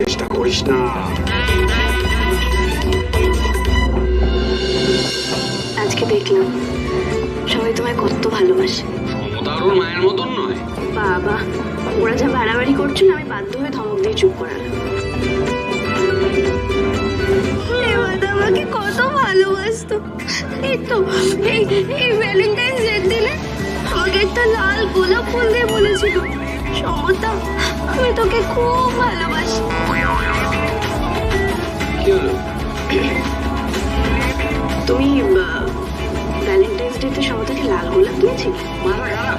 চেষ্টা করিস না। আজকে দেখলাম সবাই তোমায় কত ভালোবাসে। সমতা আর মায়ের মতন নয়। বাবা ওরা যা বাড়াবাড়ি করছিল আমি বাধ্য হয়ে ধমক দিয়ে চুপ করালাম। আমাকে কত ভালোবাসতো। এই তো এই এই ভ্যালেন্টাইন্স ডে দিনে আমাকে একটা লাল গোলাপ ফুল দিয়ে বলেছিল সমতা। তোকে খুব ভালোবাসি। কি হলো? তুমি ভ্যালেন্টাইন্স ডেতে সমতাকে লাল গোলাপ দিয়েছিলে? মাথা খারাপ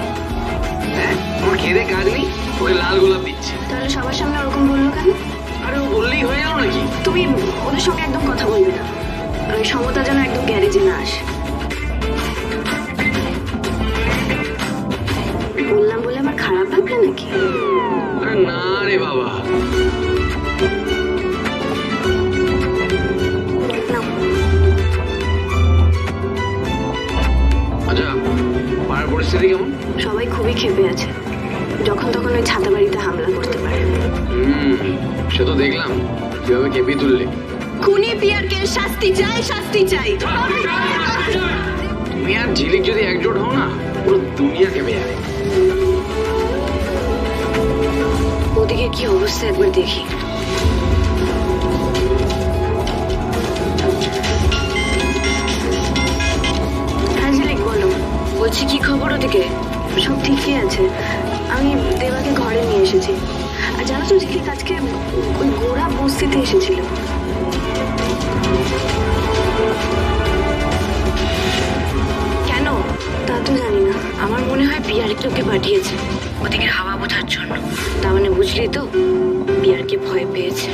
হ্যাঁ খেয়ে কাজ নেই ওকে লাল গোলাপ দিচ্ছি। তাহলে সবার সামনে ওরকম বলল কেন? আরে ও বললেই হয়ে গেল নাকি? তুমি ওদের সঙ্গে একদম কথা বলবে না। ওই সমতা যেন একদম গ্যারেজে না আসে। না রে বাবা। আচ্ছা পাড়ার পরিস্থিতি কেমন? সবাই খুবই ক্ষেপে আছে। যখন তখন ওই ছাতা বাড়িতে হামলা করতে পারে। হুম সে তো দেখলাম কীভাবে কেঁপে তুললে। খুনি পিয়ারকে শাস্তি চাই শাস্তি চাই। তুমি আর ঝিলিক যদি একজোট হও না পুরো দুনিয়া কেঁপে যাবে। ওদিকে কি অবস্থা একবার দেখি। হ্যাঁ বলো বলছি কি খবর ওদিকে? সব ঠিকই আছে। আমি দেবাকে ঘরে নিয়ে এসেছি। আর জানো তো ঝিলিক আজকে ওই গোড়া বস্তিতে এসেছিল। কেন? তা তো জানি না। আমার মনে হয় পিয়ারকে ওকে পাঠিয়েছে। ওদিকে হাওয়া বোঝার জন্য। বুঝলি তো পিয়ারকে ভয় পেয়েছে।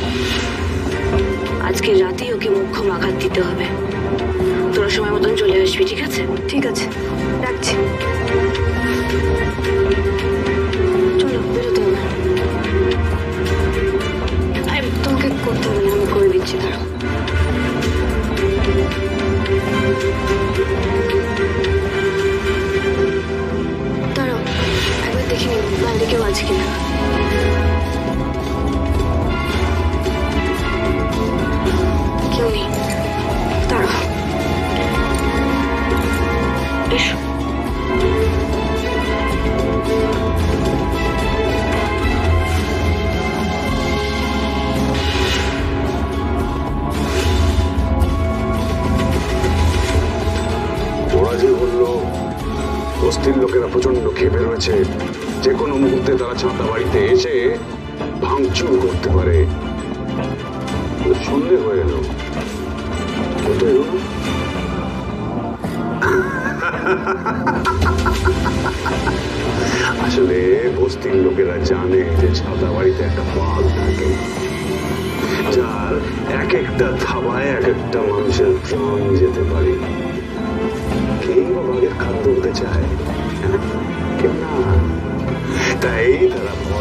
আজকে রাতেই ওকে মুখ্যম আঘাত দিতে হবে। তোরা সময় মতন চলে আসবি ঠিক আছে? ঠিক আছে রাখছি। চলো বেরোতে হবে। তোমাকে করতে হবে আমি করে দিচ্ছি দাঁড়াও। দাঁড়াও একবার দেখে নিই বাইরে কেউ আছে কিনা। বস্তির লোকেরা প্রচণ্ড ক্ষেপে রয়েছে। যে কোনো মুহূর্তে তারা ছাতা বাড়িতে এসে ভাঙচুর করতে পারে। সন্দেহ হয়ে ও? আসলে বস্তির লোকেরা জানে যে ছাতা বাড়িতে একটা পাল থাকে। যার এক একটা থাবায় এক একটা মানুষের প্রাণ যেতে পারে। trời. Kiếm nó hả đấy là buồn.